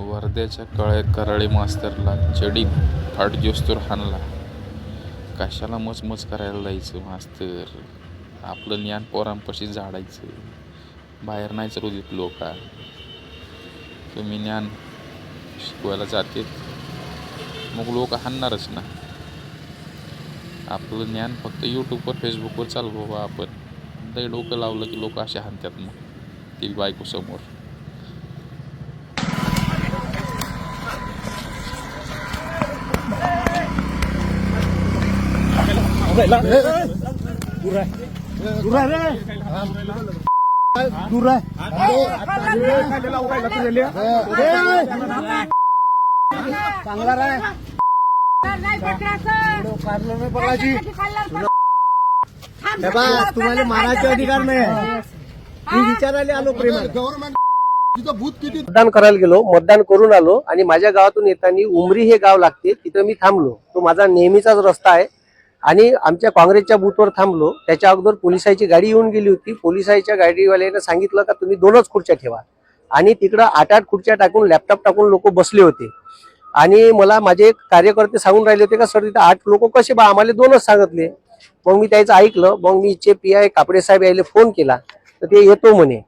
वर्ध्याच्या कळे कराळे मास्तरला चडी फाटजोस्तूर हाणला. कशाला मचमच करायला जायचं मास्तर? आपलं ज्ञान पोरांपाशी झाडायचं बाहेर नाही चलू देत लोक. तुम्ही ज्ञान शिकवायला जाते. मग लोक हाणणारच ना. आपलं ज्ञान फक्त यूट्यूबवर फेसबुकवर चालू बाबा आपण. लय डोकं लावलं की लोक असे हाणतात मग. ती बायको समोर तुम्हाला मारायचे अधिकार नाही. मी विचारायला आलो प्रेमाने. गव्हर्नमेंट तिथं भूत किती मतदान करायला गेलो मतदान करून आलो आणि माझ्या गावातून येताना उमरी हे गाव लागते तिथं मी थांबलो. तो माझा नेहमीचाच रस्ता आहे. आणि आमच्या काँग्रेसच्या बूथवर थांबलो. त्याच्या अगोदर पोलिसाची गाडी येऊन गेली होती. पोलिसाच्या गाडीवाल्याने सांगितलं का तुम्ही दोनच खुर्च्या ठेवा. आणि तिकडं आठ आठ खुर्च्या टाकून लॅपटॉप टाकून लोक बसले होते. आणि मला माझे कार्यकर्ते सांगून राहिले होते का सर तिथं आठ लोक कसे बा? आम्हाला दोनच सांगितले. मग मी त्याचं ऐकलं. मग मी चे पी आय कापडे साहेब यायला फोन केला. तर ते येतो म्हणे.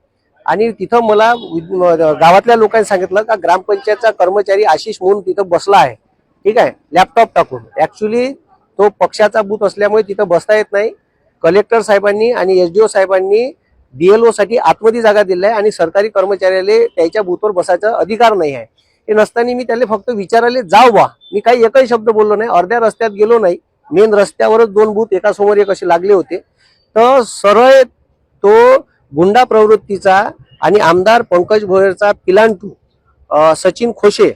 आणि तिथं मला वि- गावातल्या लोकांनी सांगितलं का ग्रामपंचायतचा कर्मचारी आशिष म्हणून तिथं बसला आहे. ठीक आहे? लॅपटॉप टाकून. ऍक्च्युली तो पक्षाचा बूथ असल्यामुळे तिथं बसता येत नाही. कलेक्टर साहेबांनी आणि एसडीओ साहेबांनी डीएलओ साठी आतमध्ये जागा दिल्या आहे आणि सरकारी कर्मचाऱ्याला त्याच्या बूथवर बसायचा अधिकार नाही आहे. हे नसताना मी त्याला फक्त विचारायला जाऊ बा. मी काही एकही शब्द बोललो नाही. अर्ध्या रस्त्यात गेलो नाही. मेन रस्त्यावरच दोन बूथ एकासमोर एक असे लागले होते. तर सरळ तो गुंडा प्रवृत्तीचा आणि आमदार पंकज भोयरचा पिलांटू सचिन खोशे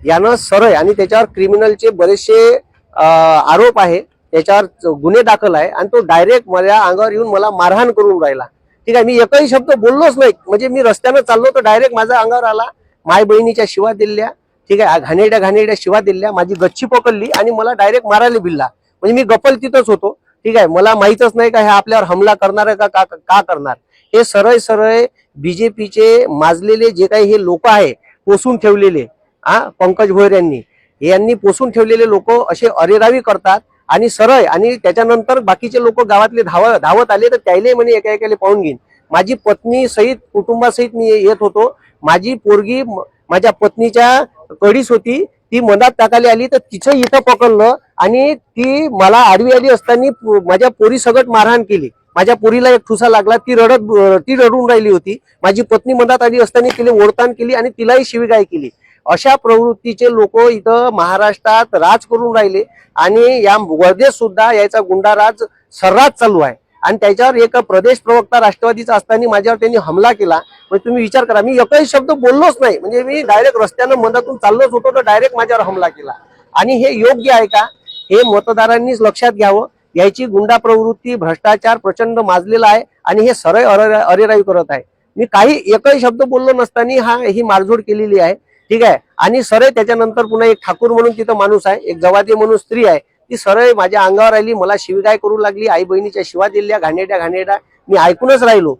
यानं सरळ आणि त्याच्यावर क्रिमिनलचे बरेचसे आरोप आहे त्याच्यावर गुन्हे दाखल आहे आणि तो डायरेक्ट माझ्या अंगावर येऊन मला मारहाण करून राहिला. ठीक आहे मी एकही शब्द बोललोच नाही. म्हणजे मी रस्त्यानं चाललो तर डायरेक्ट माझ्या अंगावर आला माय बहिणीच्या शिवा दिल्या ठीक आहे घाणेरड्या घाणेरड्या शिवा दिल्या माझी गच्ची पकडली आणि मला डायरेक्ट मारायला बिल्ला म्हणजे मी गपल तिथंच होतो. ठीक आहे मला माहीतच नाही का हे आपल्यावर हमला करणार आहे का का का करणार? हे सरळ सरळ बीजेपीचे माजलेले जे काही हे लोक आहे पोसून ठेवलेले हा पंकज भोयर यांनी यांनी पोसून ठेवलेले लोक असे अरेरावी करतात आणि सरळ आणि त्याच्यानंतर बाकीचे लोक गावातले धाव धावत आले तर त्याले म्हणे एका एकाले पाहून घेईन. माझी पत्नी सहित कुटुंबासहित मी येत होतो. माझी पोरगी माझ्या पत्नीच्या कडीस होती. ती मनात टाकायला आली तर तिचं इथं पकडलं आणि ती मला आडवी आली असताना माझ्या पोरी सगट मारहाण केली. माझ्या पोरीला एक ठुसा लागला. ती रडत ती रडून राहिली होती. माझी पत्नी मनात आली असताना तिने ओढताण केली आणि तिलाही शिवीगाय केली. अशा प्रवृत्तीचे लोक इथं महाराष्ट्रात राज करून राहिले आणि या वर्धेत सुद्धा याचा गुंडाराज सर्रास चालू आहे. आणि त्याच्यावर एक प्रदेश प्रवक्ता राष्ट्रवादीचा असताना माझ्यावर त्यांनी हमला केला. म्हणजे तुम्ही विचार करा मी एकही शब्द बोललोच नाही. म्हणजे मी डायरेक्ट रस्त्यानं मनातून चाललोच होतो तर डायरेक्ट माझ्यावर हमला केला. आणि हे योग्य आहे का? हे मतदारांनीच लक्षात घ्यावं. याची गुंडा प्रवृत्ती भ्रष्टाचार प्रचंड माजलेला आहे आणि हे सरळ अरे अरेरावी करत आहे. मी काही एकही शब्द बोललो नसताना हा ही मारझोड केलेली आहे. ठीक आहे? आणि सरळ त्याच्यानंतर पुन्हा एक ठाकूर म्हणून तिथं माणूस आहे एक जवादी म्हणून स्त्री आहे. ती सरळ माझ्या अंगावर आली मला शिवीगाय करू लागली आई बहिणीच्या शिवा दिल्या घाणेड्या घाणेड्या मी ऐकूनच राहिलो.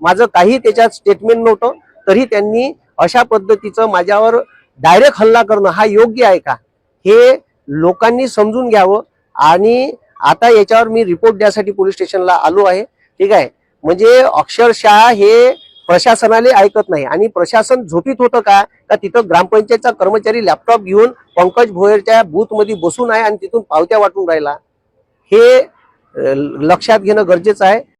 माझं काही त्याच्यात स्टेटमेंट नव्हतं तरी त्यांनी अशा पद्धतीचं माझ्यावर डायरेक्ट हल्ला करणं हा योग्य आहे का? हे लोकांनी समजून घ्यावं. आणि आता याच्यावर मी रिपोर्ट द्यासाठी पोलीस स्टेशनला आलो आहे. ठीक आहे? म्हणजे अक्षरशः हे प्रशासनाने ऐकत नाही. आणि प्रशासन झोपीत होतं का? का तिथं ग्रामपंचायतचा कर्मचारी लॅपटॉप घेऊन पंकज भोयरच्या बूथमध्ये बसून आहे आणि तिथून पावत्या वाटून राहिला? हे लक्षात घेणं गरजेचं आहे.